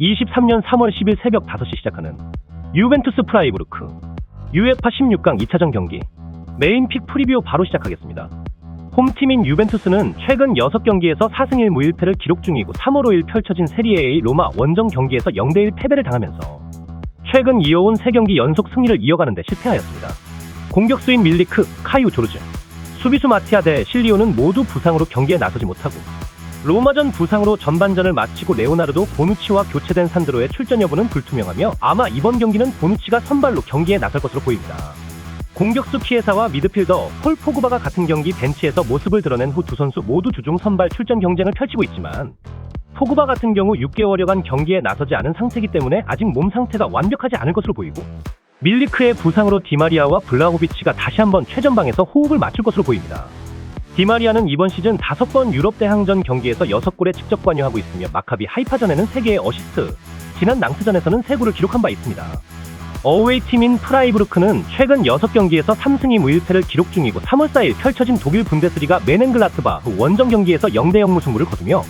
23년 3월 10일 새벽 5시 시작하는 유벤투스 프라이부르크 UEFA 16강 2차전 경기 메인픽 프리뷰 바로 시작하겠습니다. 홈팀인 유벤투스는 최근 6경기에서 4승 1무 1패를 기록 중이고 3월 5일 펼쳐진 세리에A 로마 원정 경기에서 0대1 패배를 당하면서 최근 이어온 3경기 연속 승리를 이어가는 데 실패하였습니다. 공격수인 밀리크, 카유 조르즈, 수비수 마티아 대 실리오는 모두 부상으로 경기에 나서지 못하고 로마전 부상으로 전반전을 마치고 레오나르도 보누치와 교체된 산드로의 출전 여부는 불투명하며 아마 이번 경기는 보누치가 선발로 경기에 나설 것으로 보입니다. 공격수 키에사와 미드필더 폴 포그바가 같은 경기 벤치에서 모습을 드러낸 후 두 선수 모두 주중 선발 출전 경쟁을 펼치고 있지만 포그바 같은 경우 6개월여간 경기에 나서지 않은 상태이기 때문에 아직 몸 상태가 완벽하지 않을 것으로 보이고 밀리크의 부상으로 디마리아와 블라호비치가 다시 한번 최전방에서 호흡을 맞출 것으로 보입니다. 디마리아는 이번 시즌 5번 유럽 대항전 경기에서 6골에 직접 관여하고 있으며 마카비 하이파전에는 3개의 어시스트, 지난 낭트전에서는 3골을 기록한 바 있습니다. 어웨이 팀인 프라이부르크는 최근 6경기에서 3승 2무 1패를 기록 중이고 3월 4일 펼쳐진 독일 분데스리가 메넨글라트바흐 원정 경기에서 0대0 무승부를 거두며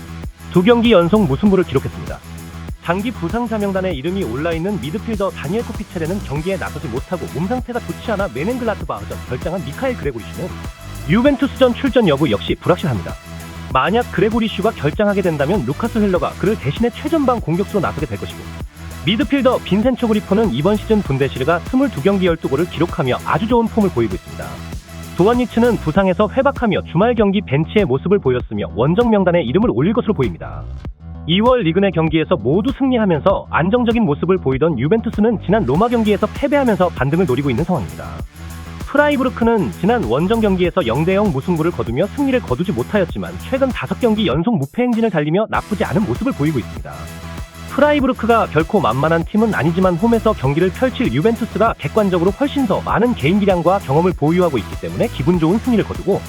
두 경기 연속 무승부를 기록했습니다. 장기 부상 자 명단에 이름이 올라있는 미드필더 다니엘 코피체레는 경기에 나서지 못하고 몸 상태가 좋지 않아 메넨글라트바흐전 결장한 미카엘 그레고리슈는 유벤투스전 출전 여부 역시 불확실합니다. 만약 그레고리슈가 결장하게 된다면 루카스 헬러가 그를 대신해 최전방 공격수로 나서게 될 것이고 미드필더 빈센초 그리포는 이번 시즌 분데시르가 22경기 12골을 기록하며 아주 좋은 폼을 보이고 있습니다. 도안니츠는 부상에서 회박하며 주말 경기 벤치의 모습을 보였으며 원정 명단에 이름을 올릴 것으로 보입니다. 2월 리그 내 경기에서 모두 승리하면서 안정적인 모습을 보이던 유벤투스는 지난 로마 경기에서 패배하면서 반등을 노리고 있는 상황입니다. 프라이부르크는 지난 원정 경기에서 0대0 무승부를 거두며 승리를 거두지 못하였지만 최근 5경기 연속 무패 행진을 달리며 나쁘지 않은 모습을 보이고 있습니다. 프라이부르크가 결코 만만한 팀은 아니지만 홈에서 경기를 펼칠 유벤투스가 객관적으로 훨씬 더 많은 개인 기량과 경험을 보유하고 있기 때문에 기분 좋은 승리를 거두고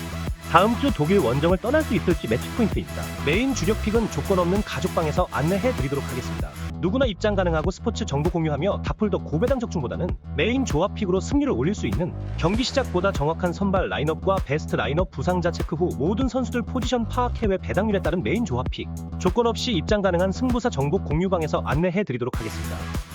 다음 주 독일 원정을 떠날 수 있을지 매치 포인트입니다. 메인 주력 픽은 조건 없는 가족방에서 안내해 드리도록 하겠습니다. 누구나 입장 가능하고 스포츠 정보 공유하며 다풀더 고배당 적중보다는 메인 조합 픽으로 승률을 올릴 수 있는 경기 시작보다 정확한 선발 라인업과 베스트 라인업 부상자 체크 후 모든 선수들 포지션 파악 해외 배당률에 따른 메인 조합 픽 조건 없이 입장 가능한 승부사 정보 공유방에서 안내해 드리도록 하겠습니다.